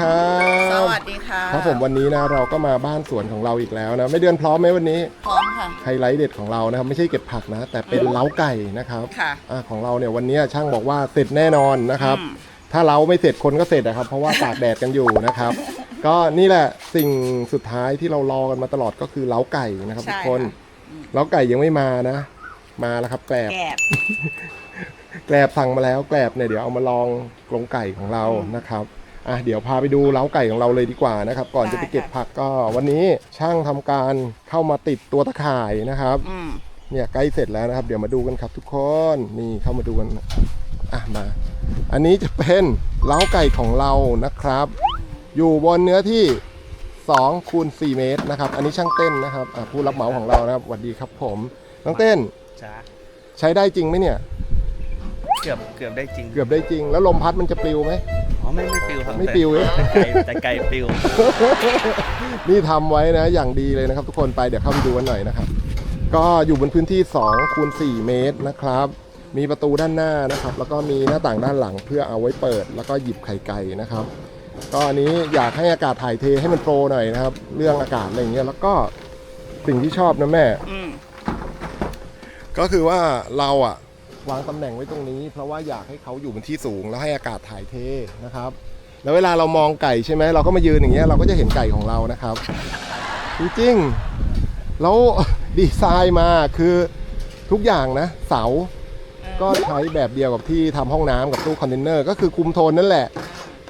ครับสวัสดีค่ะครับผมวันนี้นะเราก็มาบ้านสวนของเราอีกแล้วนะไม่เดือนพร้อมไหมวันนี้พร้อมค่ะไฮไลท์เด็ดของเรานะครับไม่ใช่เก็บผักนะ แต่เป็นเล้าไก่นะครับค่ะอาของเราเนี่ยวันนี้ช่างบอกว่าเสร็จแน่นอนนะครับอืมถ้าเราไม่เสร็จคนก็เสร็จนะครับ เพราะว่าตากแดดกันอยู่นะครับ ก็นี่แหละสิ่งสุดท้ายที่เรารอกันมาตลอดก็คือเล้าไก่นะครับทุกคนใช่ค่ะเล้าไก่ยังไม่มานะ มาแล้วครับแกลบแกบแกลบสั่งมาแล้วแกลบเนี่ยเดี๋ยวเอามาลองกรงไก่ของเรานะครับ อะเดี๋ยวพาไปดูเล้าไก่ของเราเลยดีกว่านะครับ ก่อนจะไปเก็บผักก็วันนี้ช่างทำการเข้ามาติดตัวตะข่ายนะครับอืมเนี่ยใกล้เสร็จแล้วนะครับ เดี๋ยวมาดูกันครับทุกคนนี่เข้ามาดูกันอะมา อันนี้จะเป็นเล้าไก่ของเรานะครับ อยู่บนเนื้อที่2คูณ4เมตรนะครับ อันนี้ช่างเต้นนะครับอะผู้รับเหมาของเรานะครับสวัสดีครับผมน้องเต้นจ้าใช้ได้จริงไหมเนี่ย เกือบเกือบได้จริงเกือบได้จริง แล้วลมพัดมันจะปลิวไหม อ๋อไม่ไม่ปิวครับไม่ปลิวเอ๊ะแต่ไก่แต่ไก่ปิว นี่ทำไว้นะอย่างดีเลยนะครับ ทุกคนไปเดี๋ยวเข้าไปดูกันหน่อยนะครับ ก็อยู่บนพื้นที่2คูณ4เมตรนะครับ มีประตูด้านหน้านะครับ แล้วก็มีหน้าต่างด้านหลังเพื่อเอาไว้เปิด แล้วก็หยิบไข่ไก่นะครับ ก็อันนี้อยากให้อากาศถ่ายเทให้มันโปรหน่อยนะครับ เรื่องอากาศอะไรอย่างเงี้ยแล้วก็สิ่งที่ชอบนะแม่อืมก็คือว่าเราอะ วางตำแหน่งไว้ตรงนี้ เพราะว่าอยากให้เขาอยู่บนที่สูงแล้วให้อากาศถ่ายเทนะครับ แล้วเวลาเรามองไก่ใช่ไหมเราก็มายืนอย่างเงี้ยเราก็จะเห็นไก่ของเรานะครับจริงๆแล้วดีไซน์มาคือทุกอย่างนะ เสาก็ใช้แบบเดียวกับที่ทำห้องน้ำกับตู้คอนเทนเนอร์ก็คือคุมโทนนั่นแหละ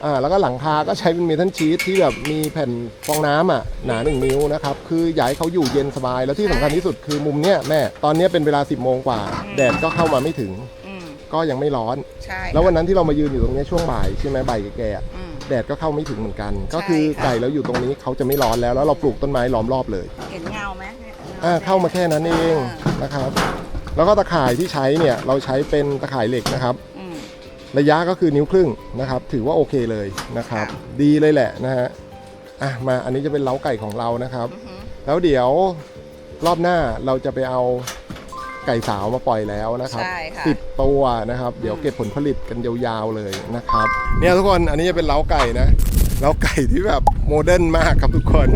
อ่าแล้วก็หลังคาก็ใช้เป็นเมทัลชีทที่แบบมีแผ่นฟองน้ำอะหนาหนึ่งนิ้วนะครับคืออยากให้เขาอยู่เย็นสบาย แล้วที่สำคัญที่สุดคือมุมเนี้ยแม่ตอนเนี้ยเป็นเวลา 10โมงกว่า แดดก็เข้ามาไม่ถึง อืมก็ยังไม่ร้อน ใช่แล้ววันนั้นที่เรามายืนอยู่ตรงเนี้ยช่วงบ่ายใช่ไหมบ่ายแก่ๆอะอืม แดดก็เข้าไม่ถึงเหมือนกันใช่ก็คือค่ะ ไก่เราอยู่ตรงนี้เขาจะไม่ร้อนแล้วแล้วเราปลูกต้นไม้ล้อมรอบเลยเห็นเงาไหมอ่าเข้ามาแค่นั้นเองนะครับ แล้วก็ตะข่ายที่ใช้เนี่ยเราใช้เป็นตะข่ายเหล็กนะครับอืม ระยะก็คือนิ้วครึ่งนะครับ ถือว่าโอเคเลยนะครับ ดีเลยแหละนะฮะอะมาอันนี้จะเป็นเล้าไก่ของเรานะครับอือหือแล้วเดี๋ยวรอบหน้าเราจะไปเอาไก่สาวมาปล่อยแล้วนะครับใช่ค่ะ สิบตัวนะครับ เดี๋ยวเก็บผลผลิตกันยาวๆเลยนะครับ เนี่ยทุกคนอันนี้จะเป็นเล้าไก่นะเล้าไก่ที่แบบโมเดิร์นมากครับทุกคน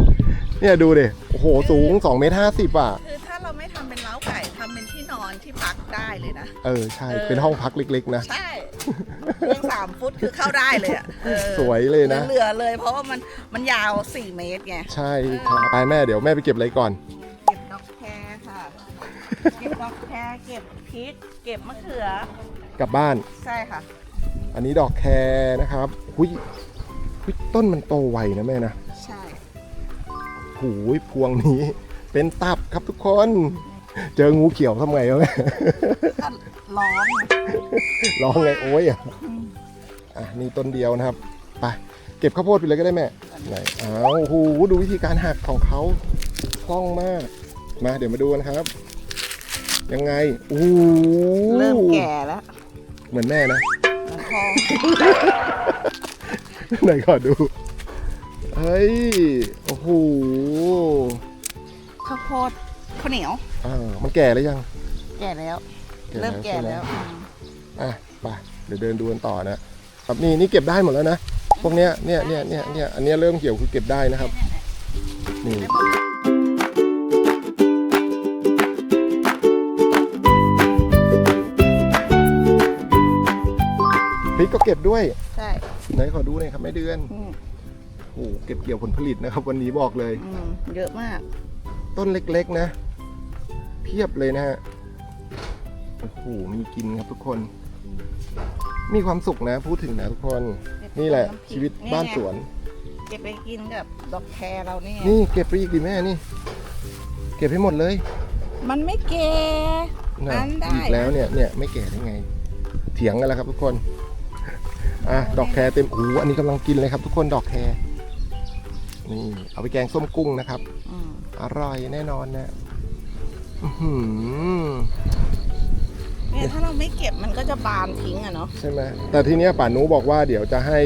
เนี่ยดูดิโอ้โหสูง2เมตรห้าสิบอะ คือถ้าเราไม่ทำเป็นเล้าไก่ทำเป็นที่นอนที่พักได้เลยนะ เออใช่ เออ เป็นห้องพักเล็กๆนะ ใช่เพียงสามฟุตคือเข้าได้เลยอะเออสวยเลยนะ เหลือๆเลย เพราะว่ามันมันยาว 4 เมตรไง ใช่ครับไปแม่เดี๋ยวแม่ไปเก็บอะไรก่อน เก็บดอกแครค่ะ เก็บดอกแครเก็บพริก เก็บมะเขือ กลับบ้าน ใช่ค่ะ อันนี้ดอกแครนะครับหุยหุยต้นมันโตไวนะแม่นะใช่ หูยพวงนี้ เป็นตับครับทุกคน เจองูเขียวทำไงวะแม่ก็ร้อนไงร้องไงโอ้ยอะอะนี่ต้นเดียวนะครับไปเก็บข้าวโพดไปเลยก็ได้แม่ไหนอ้าวโอ้โหดูวิธีการหักของเขาคล่องมาก มาเดี๋ยวมาดูกันครับ ยังไงโอ้โหเริ่มแก่แล้ว เหมือนแม่นะมันพอไหนขอดูเฮ้ยโอ้โหข้าวโพด ข้าวเหนียวอ่ามันแก่แล้วยัง แก่แล้ว เริ่มแก่แล้วอืมอะไปเดี๋ยวเดินดูกันต่อนะครับนี่นี่เก็บได้หมดแล้วนะพวกเนี้ยเนี่ยเนี่ยเนี่ยเนี่ยอันเนี้ยเริ่มเหี่ยวคือเก็บได้นะครับนี่พริกก็เก็บด้วยใช่ไหนขอดูหน่อยครับแม่เดือนอืมโอ้โหเก็บเกี่ยวผลผลิตนะครับ วันนี้บอกเลยอืมเยอะมาก ต้นเล็กๆนะ เพียบเลยนะฮะ โอ้โห มีกินครับทุกคน มีความสุขนะ พูดถึงนะทุกคน นี่แหละ ชีวิตบ้านสวน เก็บไปกินกับดอกแครเรานี่นี่เก็บไปอีกดิแม่นี่ เก็บให้หมดเลย มันไม่แก่นะอันได้อีกแล้วเนี่ย เนี่ยไม่แก่ได้ไง เถียงกันแล้วครับทุกคน อะ ดอกแครเต็มโอ้โหอันนี้กำลังกินเลยครับ ทุกคน ดอกแครนี่ เอาไปแกงส้มกุ้งนะครับ อืมอร่อยแน่นอนนะอื้อหือเนี่ยถ้าเราไม่เก็บมันก็จะบานทิ้งอะเนาะ ใช่ไหมแต่ทีเนี้ยป่านุบอกว่าเดี๋ยวจะให้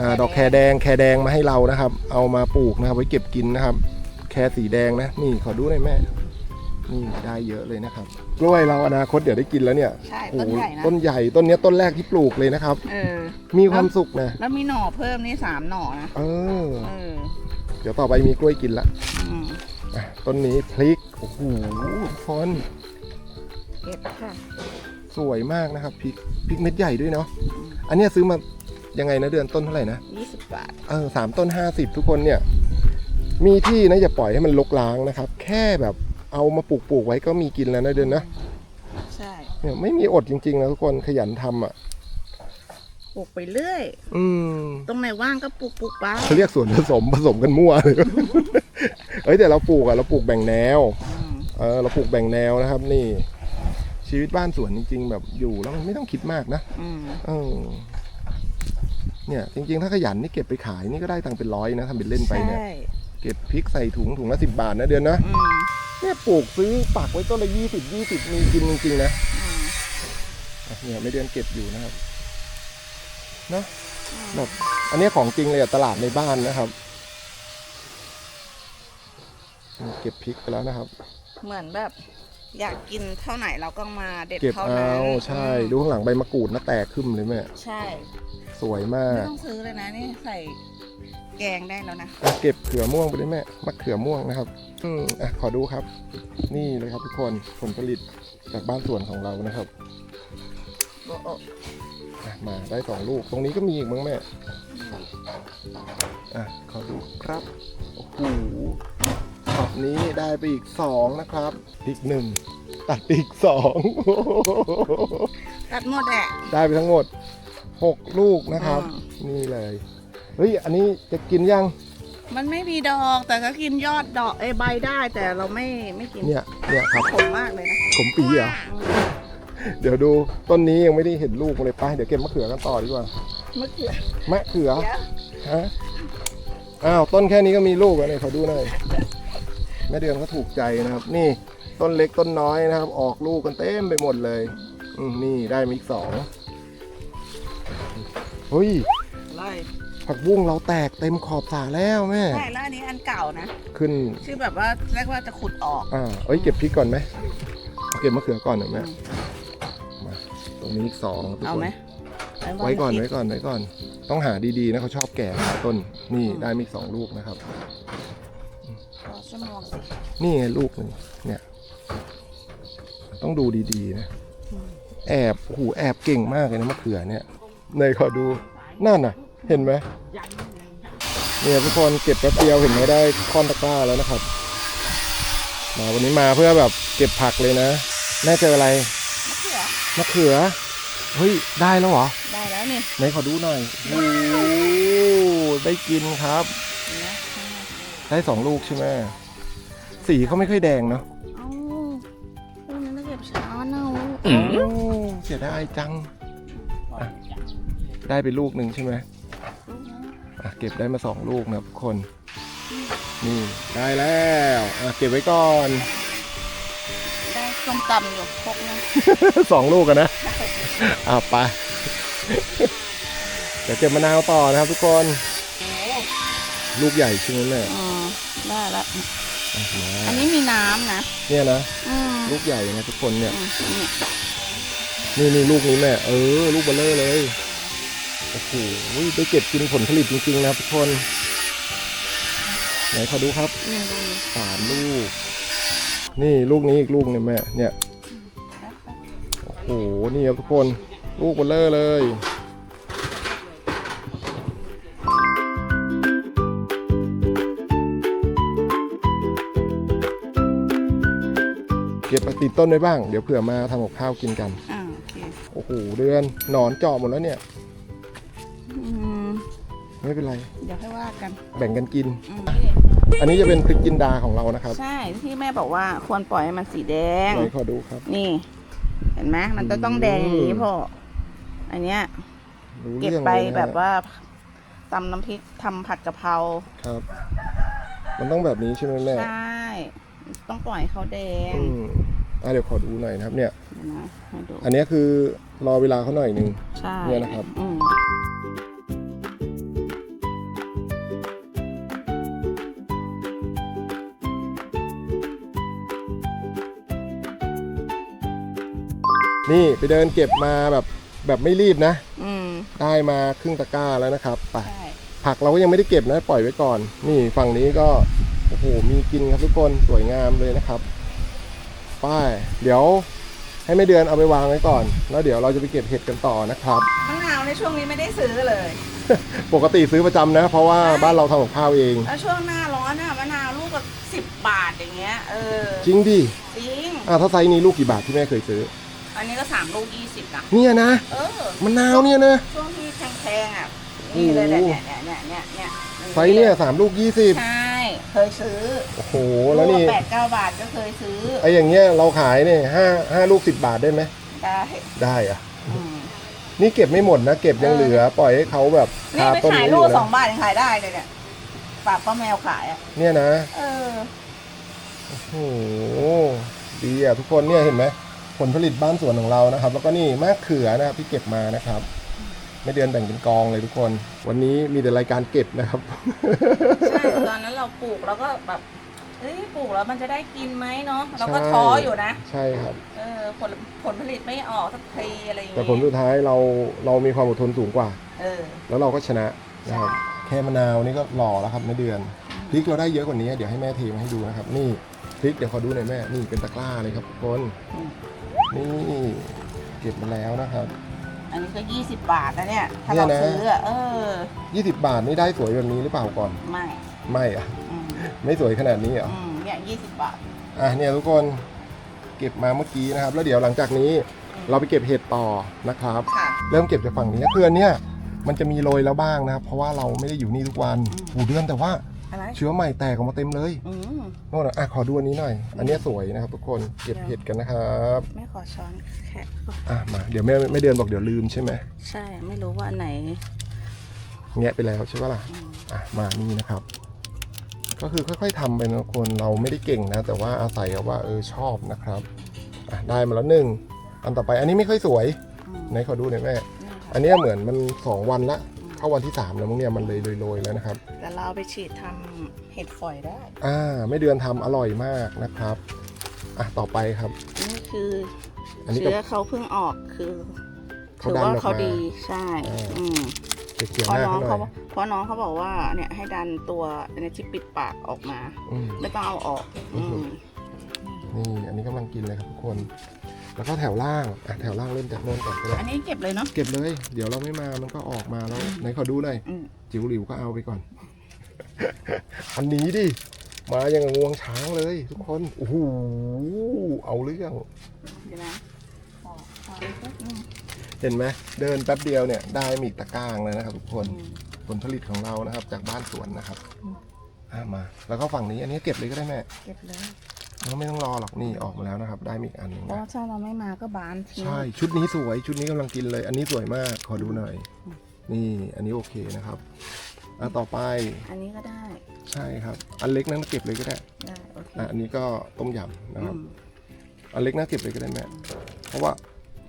อาดอกแครแดงแครแดงมาให้เรานะครับ เอามาปลูกนะครับ ไว้เก็บกินนะครับ แครสีแดงนะ นี่ขอดูหน่อยแม่ นี่ได้เยอะเลยนะครับ กล้วยเราอนาคตเดี๋ยวได้กินแล้วเนี่ยใช่โอ้ต้นโหใหญ่นะต้นใหญ่ต้นเนี้ยต้นแรกที่ปลูกเลยนะครับ เออ มีความสุขนะ แล้วมีหน่อเพิ่มนี่สามหน่อนะ เออ เออ เดี๋ยวต่อไปมีกล้วยกินละอืมอะต้นนี้พริก โอ้โหทุกคนเก็บค่ะสวยมากนะครับพริกพริกเม็ดใหญ่ด้วยเนาะ อันเนี้ยซื้อมายังไงนะเดือนต้นเท่าไหร่นะ ยี่สิบบาท เออสามต้นห้าสิบทุกคนเนี่ย มีที่นะอย่าปล่อยให้มันลกล้างนะครับ แค่แบบเอามาปลูกปลูกๆไว้ก็มีกินแล้วนะเดือนนะใช่ เนี่ยไม่มีอดจริงๆนะทุกคนขยันทำอะ ปลูกไปเรื่อย อืมตรงไหนว่างก็ปลูกปลูกไปเขาเรียกส่วนผสมผสมกันมั่วเลย เอ้ยแต่เราปลูกอะเราปลูกแบ่งแนว อืมเออเราปลูกแบ่งแนวนะครับ นี่ ชีวิตบ้านสวนจริง ๆ แบบอยู่แล้วมันไม่ต้องคิดมากนะอืมเออเนี่ย จริง ๆ ถ้าขยันนี่เก็บไปขายนี่ก็ได้ตังค์เป็นร้อยนะทำเป็นเล่นไปเนี่ยใช่เก็บพริกใส่ถุงถุงละสิบบาทนะเดือนนะอืมเนี่ยปลูกซื้อปักไว้ต้นละยี่สิบยี่สิบมีกินจริงๆนะ อืม อะเนี่ยไม่เดือนเก็บอยู่นะครับเนอะแบบอันนี้ของจริงเลยอะตลาดในบ้านนะครับนี่เก็บพริกไปแล้วนะครับ เหมือนแบบ อยากกินเท่าไหนเราก็มาเด็ดเก็บเท่าเอานั้นใช่อืมดูข้างหลังใบมะกรูดนะแตกขึ้นเลยแม่ใช่สวยมาไม่กต้องซื้อเลยนะนี่ใส่แกงได้แล้วนะอะเก็บเขือม่วงไปด้วยแม่มะเขือม่วงนะครับ อืมอะขอดูครับ นี่เลยครับทุกคนผลผลิตจากบ้านสวนของเรานะครับโอ้โอ้อะ มาได้สองลูก ตรงนี้ก็มีอีกมั้งแม่ อะขอดูครับ โอ้โหช็อตนี้ได้ไปอีกสองนะครับ อีกหนึ่งตัดอีกสองตัดหมดแหละ ได้ไปทั้งหมดหกลูกนะครับอืมนี่เลย เฮ้ย อันนี้จะกินยัง มันไม่มีดอกแต่ก็กินยอดดอกไอ้ใบได้แต่เราไม่ไม่กินเนี่ย เนี่ยครับ ขมมากเลยนะขมปีเหรอ เดี๋ยวดูต้นนี้ยังไม่ได้เห็นลูกเลยไปเดี๋ยวเก็บมะเขือกันต่อดีกว่ามะเขือมะเขือเดี๋ยวฮะอ้าวต้นแค่นี้ก็มีลูกแล้วเนี่ยขอดูหน่อยแม่เดือนเขาถูกใจนะครับ นี่ต้นเล็กต้นน้อยนะครับ ออกลูกกันเต็มไปหมดเลยอืมนี่ได้มาอีกสองเฮ้ยไล่ผักบุ้งเราแตกเต็มขอบสระแล้วแม่ใช่แล้วอันนี้อันเก่านะขึ้นชื่อแบบว่าแรกว่าจะขุดออกอ่าเอ้ยเก็บพริกก่อนไหมเอาเก็บมะเขือก่อนหน่อยแม่มาต รงนี้อีกสองครับทุกเอาคนไหมไว้ก่อนไว้ก่อนไว้ก่อน ต้องหาดีๆนะเขาชอบแก่ต้นนี่ได้มาอีกสองลูกนะครับ รอชั่วโมงสินี่ไงลูกหนึ่งเนี่ย ต้องดูดีๆนะ แอบโอ้โหแอบเก่งมากเลยนะมะเขือเนี่ยในขอดูนั่นน่ะ เห็นไหมเนี่ยทุกคนเก็บแป๊บเดียวเห็นไหมได้ค่อนตะกร้าแล้วนะครับมาวันนี้มาเพื่อแบบเก็บผักเลยนะแม่เจออะไร มะเขือมะเขือ เฮ้ย ได้แล้วเหรอ ได้แล้วนี่ไหนขอดูหน่อยโอ้โหได้กินครับเห็นไหมได้สองลูกใช่ไหมสีเขาไม่ค่อยแดงเนาะเอ้าพวกนั้นต้องเก็บช้าเนาะโอ้เสียดายจังอะได้ไปลูกหนึ่งใช่ไหมอะเก็บได้มาสองลูกนะครับทุกคน นี่ได้แล้วอะเก็บไว้ก่อนได้ ส้มตำอยู่พกนะสองลูกกันนะอะไปเดี๋ยวเก็บมะนาวต่อนะครับทุกคน ลูกใหญ่ใช่ไหมแม่อืมได้ละอะมาอันนี้มีน้ำนะเนี่ยนะอืมลูกใหญ่นะทุกคนเนี่ยอืมเนี่ยนี่นี่ลูกนี้แม่เออ ลูกเบลเลอร์เลยโอ้โหได้เก็บกินผลผลิตจริงๆนะครับทุกคนไหนขอดูครับนี่ดูสามลูก นี่ลูกนี้อีกลูกหนึงแม่ เนี่ย โอ้โห นี่ครับทุกคน ลูกเบลเลอร์เลยเก็บไปติดต้นไว้บ้าง เดี๋ยวเผื่อมาทำกับข้าวกินกัน อ่าโอเคโอ้โห เดือน หนอนเจาะหมดแล้วเนี่ย อืมไม่เป็นไร เดี๋ยวให้ว่ากัน แบ่งกันกิน อืม อันนี้จะเป็นพริกจินดาของเรานะครับใช่ที่แม่บอกว่าควรปล่อยให้มันสีแดง ไหนขอดูครับ นี่ เห็นไหมมันจะต้องแดงอย่างนี้พ่ออันเนี้ย รู้เก็บเรื่องไปเลยนะแบบว่าตำน้ำพริกทำผัดกะเพราครับ มันต้องแบบนี้ใช่ไหมแม่ใช่ต้องปล่อยให้เขาแดงอืมอะเดี๋ยวขอดูหน่อยนะครับ เนี่ย เดี๋ยวนะให้ดูอันนี้คือรอเวลาเขาหน่อยหนึ่ง ใช่เนี่ยนะครับ อืม นี่ไปเดินเก็บมาแบบแบบไม่รีบนะ อืมได้มาครึ่งตะกร้าแล้วนะครับไป ใช่ผักเราก็ยังไม่ได้เก็บนะปล่อยไว้ก่อน นี่ฝั่งนี้ก็โอ้โหมีกินครับทุกคนสวยงามเลยนะครับป้ายเดี๋ยวให้แม่เดือนเอาไปวางไว้ก่อน แล้วเดี๋ยวเราจะไปเก็บเห็ดกันต่อนะครับ มะนาวในช่วงนี้ไม่ได้ซื้อเลยปกติซื้อประจำนะ เพราะว่าบ้านเราทำกับข้าวเอง แล้วช่วงหน้าร้อนน่ะมะนาวลูกละสิบบาทอย่างเงี้ยเออจริงดิจริงอ่าถ้าไซส์นี้ลูกกี่บาทที่แม่เคยซื้อ อันนี้ก็สามลูกยี่สิบนะเนี่ยนะเออ มะนาวเนี่ยนะ ช่วงที่แพงๆอะนี่เลยแหละเนี่ยเนี่ยเนี่ยเนี่ยเนี่ยไซส์เนี่ยสามลูกยี่สิบใช่ เคยซื้อ โอ้โห แล้วนี่แปดเก้าบาทก็เคยซื้อ ไอ้อย่างเงี้ยเราขายเนี่ยห้าห้าลูกสิบบาทได้ไหม ได้ ได้อะอืมนี่เก็บไม่หมดนะ เก็บยังเหลือ ปล่อยให้เขาแบบนี่คาไปต้นขายนี้อลูยู่กสอนะงบาทยังขายได้เลยเนี่ยฝากป้าแมวขายอะ เนี่ยนะ เออ โอ้โห ดีอะทุกคนเนี่ยเห็นไหม ผลผลิตบ้านสวนของเรานะครับ แล้วก็นี่มะเขือนะครับที่เก็บมานะครับ ไม่เดือนแบ่งเป็นกองเลยทุกคน วันนี้มีแต่รายการเก็บนะครับ ใช่ตอนนั้นเราปลูกแล้วก็แบบเฮ้ยปลูกแล้วมันจะได้กินไหมเนาะเราก็ใช่ท้ออยู่นะ ใช่ครับเออผลผลผลิตไม่ออกสักทีอะไรอย่างแต่เงี้ยผลสุดท้ายเราเรามีความอดทนสูงกว่า เออ แล้วเราก็ชนะนะครับแค่มะนาวนี่ก็หล่อแล้วครับไม่เดือนพริกเราได้เยอะกว่านี้ เดี๋ยวให้แม่เทมาให้ดูนะครับ นี่ พริกเดี๋ยวขอดูหน่อยแม่ นี่เป็นตะกร้าเลยครับทุกคนอืมนี่เก็บมาแล้วนะครับ อันนี้ก็ยี่สิบบาทนะเนี่ย ถ้าเนี่เรายนะ ซื้ออะเออ 20 บาทนี่ได้สวยแบบนี้หรือเปล่าก่อน ไม่ ไม่อะอืมไม่สวยขนาดนี้เหรอ อืมเนี่ยยี่สิบบาท อะเนี่ยทุกคนเก็บมาเมื่อกี้นะครับ แล้วเดี๋ยวหลังจากนี้เราไปเก็บเห็ดต่อนะครับ ค่ะ เริ่มเก็บจากฝั่งนี้คืออันเนี้ยมันจะมีโรยแล้วบ้างนะครับ เพราะว่าเราไม่ได้อยู่นี่ทุกวันหูเดือนแต่ว่า อะไรเชื้อใหม่แตกออกมาเต็มเลยอืมโน่นน่ะอะขอดูอันนี้หน่อย อันเนี้ยสวยนะครับ ทุกคนเก็บเห็ดกันนะครับไม่ขอช้อนแค่อะมาเดี๋ยวแม่ไม่เดือนบอกเดี๋ยวลืมใช่ไหมใช่ไม่รู้ว่าอันไหนแงะไปแล้วใช่ปะล่ะอืมอะมานี่นะครับ ก็คือค่อย ๆทำไปนะคนเราไม่ได้เก่งนะ แต่ว่าอาศัยเอาว่าเออชอบนะครับอะได้มาแล้วหนึ่งอันต่อไปอันนี้ไม่ค่อยสวย อืมไหนขอดูหน่อยแม่นี่ค่ะอันเนี้ยเหมือนมันสองวันละ เข้าวันที่สามแล้วมั้งเนี่ยมันเลยโรยๆแล้วนะครับ แต่เราเอาไปฉีดทำเห็ดฝอยได้ อ่าไม่เดือนทำอร่อยมากนะครับอะต่อไปครับ นี่คืออันนี้ก็เชื้อเขาเพิ่งออกคือเขาถือดันว่าออกเขามาดีใช่ อ่า อืมเขียวเพๆหราะน้าน้องเขาหน่เขาอยเพราะน้องเขาบอกว่าเนี่ยให้ดันตัวในที่ปิดปากออกมา อืม ไม่ต้องเอาออก อือือหือมนี่อันนี้กำลังกินเลยครับทุกคน แล้วก็แถวล่างอะแถวล่างเริ่มจากโน่นก่อนก็ได้อันนี้เก็บเลยเนาะเก็บเลย เดี๋ยวเราไม่มามันก็ออกมาแล้วไหนขอดูหน่อยอืมจิ๋วหลิวก็เอาไปก่อน อันนี้ดิมาอย่างกับงวงช้างเลย ทุกคนโอ้โหเอาเรื่อง เดี๋ยวนะขอขออีกแป๊บนึงเห็นไหมเดินแป๊บเดียวเนี่ยได้มีตะกร้างเลยนะครับ ทุกคนอืม ผลผลิตของเรานะครับ จากบ้านสวนนะครับอืม อะมา แล้วก็ฝั่งนี้อันนี้เก็บเลยก็ได้แม่ เก็บเลย เราไม่ต้องรอหรอกนี่ออกมาแล้วนะครับ ได้มีอีกอันหนึ่งเพราะนะว่าถ้าเราไม่มาก็บานทิ้งใช่ชุดนี้สวยชุดนี้กำลังกินเลย อันนี้สวยมากขอดูหน่อย นี่อันนี้โอเคนะครับอะต่อไปอันนี้ก็ได้ใช่ครับ อันเล็กนั้นเก็บเลยก็ได้ได้โอเคอะอันนี้ก็ต้มยำนะครับอืมอันเล็กน่าเก็บเลยก็ได้แม่เพราะว่า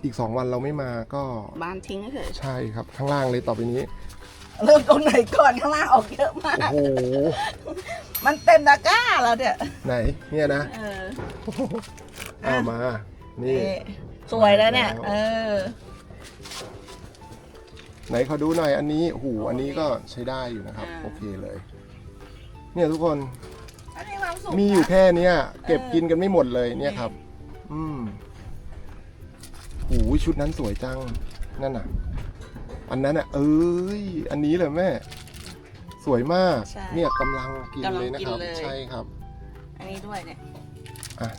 อีกสองวันเราไม่มาก็ บานทิ้งเฉยใช่ครับ ข้างล่างเลยต่อไปนี้ๆ เริ่มตรงไหนก่อนข้างล่างออกเยอะมาก โอ้โห มันเต็มตะกร้าแล้วเนี่ยไหนเนี่ยนะ เออ เอามา นี่ นี่สวยแล้วเนี่ย เออ ไหนขอดูหน่อยอันนี้โอ้โหอันนี้ก็ใช้ได้อยู่นะครับ อ่า โอเคเลย เนี่ยทุกคนอันนี้ความสุขมีอยู่นะแค่เนี้ย เก็บเออกินกันไม่หมดเลยเนี่ยครับ อืมหูยชุดนั้นสวยจังนั่นน่ะ อันนั้นอะเอ้ยอันนี้เลยแม่ สวยมาก ใช่เนี่ยกำลังกินกำลังเลยนะครับ กินเลย ใช่ครับอันนี้ด้วยเนี่ย อะ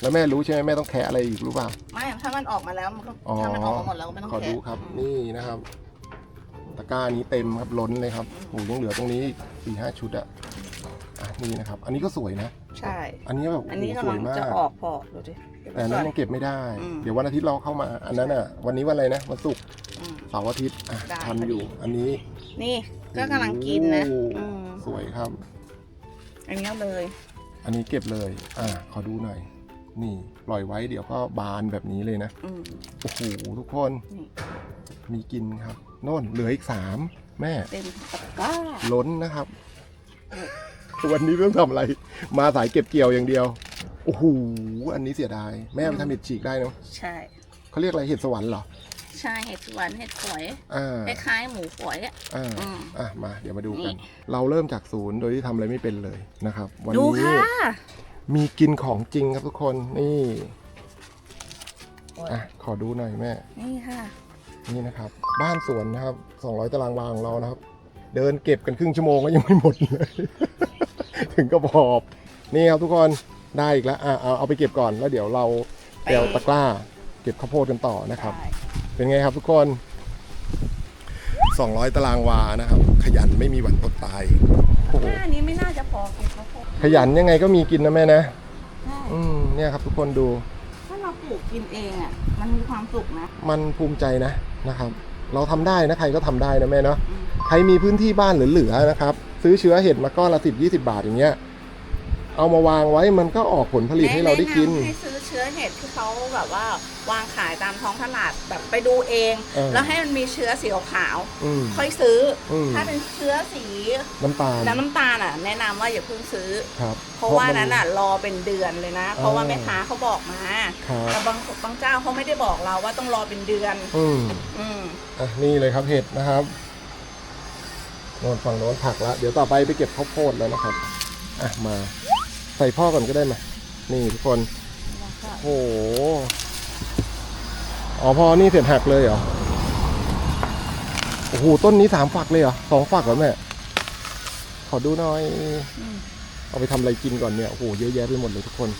แล้วแม่รู้ใช่ไหมแม่ต้องแคะอะไรอีกรู้เปล่า ไม่ถ้ามันออกมาแล้วมันก็อ๋อ ถ้ามันออกมาหมดแล้วก็ไม่ต้องขอแกะดูครับ อืม นี่นะครับ ตะกร้านี้เต็มครับล้นเลยครับโอ้ยังเหลือตรงนี้สี่ห้าชุดอะอะนี่นะครับ อันนี้ก็สวยนะ ใช่ อันนี้แบบอันนี้โโหกำสลัวยงมาก จะออกพอดูดิเดี๋ยวแต่อันนั้นยังเก็บไม่ได้ อืม เดี๋ยววันอาทิตย์เราเข้ามา อันนั้นอะ วันนี้วันอะไรนะ วันศุกร์อืม เสาร์อาทิตย์อะได้ทันอยู่ อันนี้นี่ก็กำลังกินนะโอ้อืมสวยครับ อันนี้เอาเลยอันนี้เก็บเลย อะขอดูหน่อย นี่ปล่อยไว้เดี๋ยวก็บานแบบนี้เลยนะ อืม โอ้โหทุกคน นี่ มีกินครับ โน่นเหลืออีกสามแม่ เต็มตะกร้าล้นนะครับ วันนี้ไม่ต้องทำอะไร มาสายเก็บเกี่ยวอย่างเดียว โอ้โห อันนี้เสียดาย แม่ไปทำเห็ดฉีกได้เนาะใช่อเขาเรียกอะไรเห็ดสวรรค์เหรอ ใช่เห็ดสวนเห็ดฝอยอ่าคล้ายๆหมูฝอยอะอ่าอืมอะมา เดี๋ยวมาดูกัน นี่ เราเริ่มจากศูนย์โดยที่ทำอะไรไม่เป็นเลยนะครับ วันดูนี้ค่ะมีกินของจริงครับทุกคนนี่อะขอดูหน่อยแม่ นี่ค่ะ นี่นะครับ บ้านสวนนะครับ 200 ตารางวาของเรานะครับ เดินเก็บกันครึ่งชั่วโมงก็ยังไม่หมดเลย ถึงก็พอบ นี่ครับทุกคนได้อีกแล้วอะเอาเอาไปเก็บก่อนแล้วเดี๋ยวเราไปเอาตะกร้า เก็บข้าวโพดกันต่อนะครับใช่ เป็นไงครับทุกคน 200 ตารางวานะครับ ขยันไม่มีวันอดตายโอ้โหหน้านี้ไม่น่าจะพอกินข้าวโพดขยันยังไงก็มีกินนะแม่นะ ใช่อืมเนี่ยครับทุกคนดู ถ้าเราปลูกกินเองอะ มันมีความสุขนะ มันภูมิใจนะนะครับ เราทำได้นะใครก็ทำได้นะแม่เนาะ อืม ใครมีพื้นที่บ้านเหลือๆนะครับ ซื้อเชื้อเห็ดมาก้อนละสิบยี่สิบาทอย่างเงี้ย เอามาวางไว้มันก็ออกผลผลิตให้เราได้กินแะำให้ซื้อเชื้อเห็ดที่เขาแบบว่าวางขายตามท้องตลาดแบบไปดูเอง เออแล้วให้มันมีเชื้อสีขาวอืมๆค่อยซื้ออม ถ้าเป็นเชื้อสีน้ำตาลน้ำน้ำตาลอะ แนะนำว่าอย่าเพิ่งซื้อ ครับเพราะว่ามั นั้นอะรอเป็นเดือนเลยนะ เพราะว่าแม่ค้าเขาบอกมาครับ แต่บางบางเจ้าเขาไม่ได้บอกเราว่าต้องรอเป็นเดือน อืมอืม อะนี่เลยครับเห็ดนะครับโนนฝั่งโน้นผักแล้วเดี๋ยวต่อไปไปเก็บข้าวโพดแล้วนะครับ อะมา ใส่พ่อก่อนก็ได้มานี่ทุกคน โอ้โห อ๋อพอนี่เสร็จหักเลยเหรอ โอ้โห ต้นนี้สามฝักเลยเหรอสองฝักเหรอแม่ ขอดูหน่อย เอาไปทำอะไรกินก่อนเนี่ย โอ้โห เยอะแยะไปหมดเลยทุกคน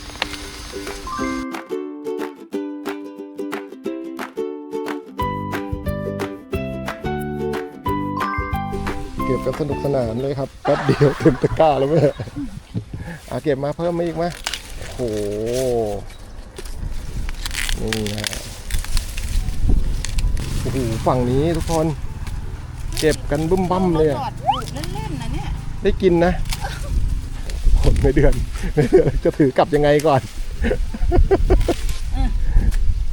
เก็บกันสนุกสนานเลยครับแป๊บเดียวเต็มตะกร้าแล้วแม่อาเก็บมาเพิ่มมาอีกไหมโอ้โห นี่ฮะโอ้โหฝั่งนี้ทุกคน เก็บกันบึ้มบั้มเลยอะราจอดปลูกเล่นๆนะเนี่ยได้กินนะหมดไม่เดือนไม่เดือนจะถือกลับยังไงก่อน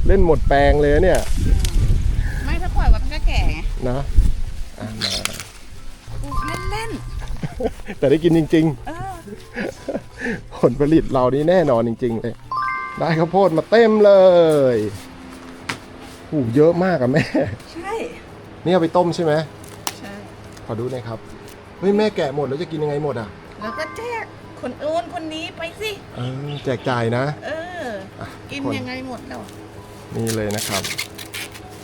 เล่นหมดแปลงเลยเนี่ย ไม่ถ้าปล่อยไว้มันก็แก่ไงนะอะมาปลูกเล่นแต่ได้กินจริงๆเออๆผลผลิตเรานี่แน่นอนจริง ๆ เลย ได้ข้าวโพดมาเต็มเลยโอ้โหเยอะมากอะแม่ ใช่ นี่เอาไปต้มใช่ไหมใช่ ขอดูหน่อยครับ เฮ้ยแม่แกะหมดแล้วจะกินยังไงหมดอะ แล้วก็แจกคนนู้นคนนี้ไปสิ เออแจกจ่ายนะ เอออะกินคนยังไงหมดแล้วนี่เลยนะครับ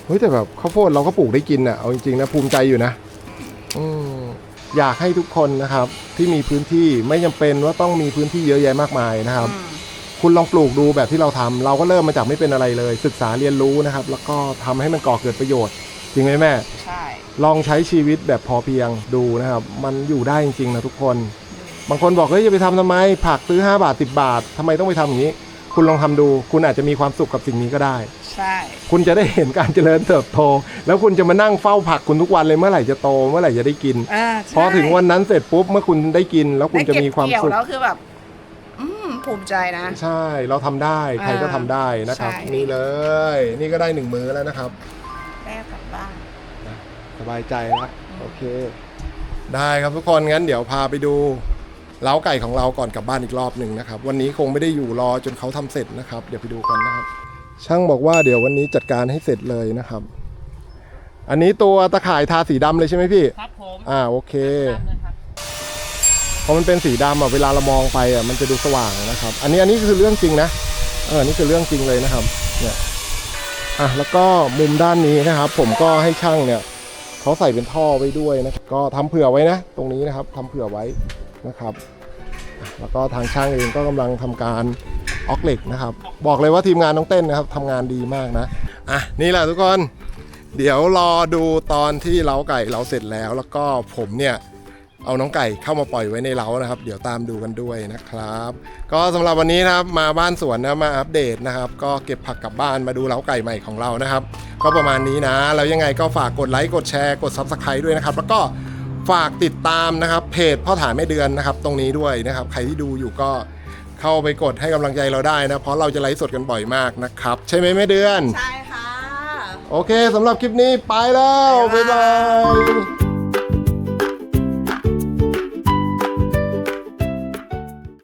เฮ้ยแต่แบบข้าวโพดเราก็ปลูกได้กินอะ เอาจริงๆนะภูมิใจอยู่นะ อืมอยากให้ทุกคนนะครับ ที่มีพื้นที่ไม่จำเป็นว่าต้องมีพื้นที่เยอะแยะมากมายนะครับอืม คุณลองปลูกดูแบบที่เราทำเราก็เริ่มมาจากไม่เป็นอะไรเลย ศึกษาเรียนรู้นะครับ แล้วก็ทำให้มันก่อเกิดประโยชน์ จริงไหมแม่ ใช่ ลองใช้ชีวิตแบบพอเพียงดูนะครับ มันอยู่ได้จริงๆนะทุกคน บางคนบอกเฮ้ยจะไปทำทำไม ผักซื้อ 5 บาท 10 บาททำไมต้องไปทำอย่างนี้ คุณลองทำดู คุณอาจจะมีความสุขกับสิ่งนี้ก็ได้ ใช่ คุณจะได้เห็นการเจริญเติบโต แล้วคุณจะมานั่งเฝ้าผักคุณทุกวันเลยเมื่อไหร่จะโต เมื่อไหร่จะได้กินอ่าพอถึงวันนั้นเสร็จปุ๊บเมื่อคุณได้กิน แล้วคุณจะมีความได้เก็บสุขเกี่ยวแล้วคือแบบอืม ภูมิใจนะ ใช่เราทำได้ใครก็ทำได้นะครับ ใช่ นี่เลย นี่ก็ได้หนึ่งมื้อแล้วนะครับ แม่กลับบ้าน สบายใจแล้วโอเค ได้ครับทุกคนงั้นเดี๋ยวพาไปดูเล้าไก่ของเราก่อนกลับบ้านอีกรอบหนึ่งนะครับ วันนี้คงไม่ได้อยู่รอจนเขาทำเสร็จนะครับ เดี๋ยวไปดูกันนะครับ ช่างบอกว่าเดี๋ยววันนี้จัดการให้เสร็จเลยนะครับ อันนี้ตัวตะข่ายทาสีดำเลยใช่ไหมพี่ ครับผมอ่าโอเค ตามเลยครับ พอมันเป็นสีดำอะเวลาเรามองไปอะมันจะดูสว่างนะครับ อันนี้อันนี้คือเรื่องจริงนะเออนี่คือเรื่องจริงเลยนะครับเนี่ยอะแล้วก็มุมด้านนี้นะครับ ผมก็ให้ช่างเนี่ยเขาใส่เป็นท่อไว้ด้วยนะก็ทำเผื่อไว้นะ ตรงนี้นะครับทำเผื่อไว้นะครับ แล้วก็ทางช่างเองก็กำลังทำการออกเหล็กนะครับ บอกเลยว่าทีมงานน้องเต้นนะครับทำงานดีมากนะอะนี่แหละทุกคน เดี๋ยวรอดูตอนที่เล้าไก่เราเสร็จแล้ว แล้วก็ผมเนี่ย เอาน้องไก่เข้ามาปล่อยไว้ในเล้านะครับ เดี๋ยวตามดูกันด้วยนะครับ ก็สำหรับวันนี้นะครับมาบ้านสวนนะมาอัปเดตนะครับ ก็เก็บผักกลับบ้านมาดูเล้าไก่ใหม่ของเรานะครับ ก็ประมาณนี้นะแล้วยังไงก็ฝากกดไลค์กดแชร์กด Subscribe ด้วยนะครับ แล้วก็ฝากติดตามนะครับเพจพ่อถามแม่เดือนนะครับ ตรงนี้ด้วยนะครับ ใครที่ดูอยู่ก็เข้าไปกดให้กำลังใจเราได้นะ เพราะเราจะไลฟ์สดกันบ่อยมากนะครับ ใช่ไหมแม่เดือน ใช่ค่ะ โอเคสำหรับคลิปนี้ไปแล้ว บ๊ายบาย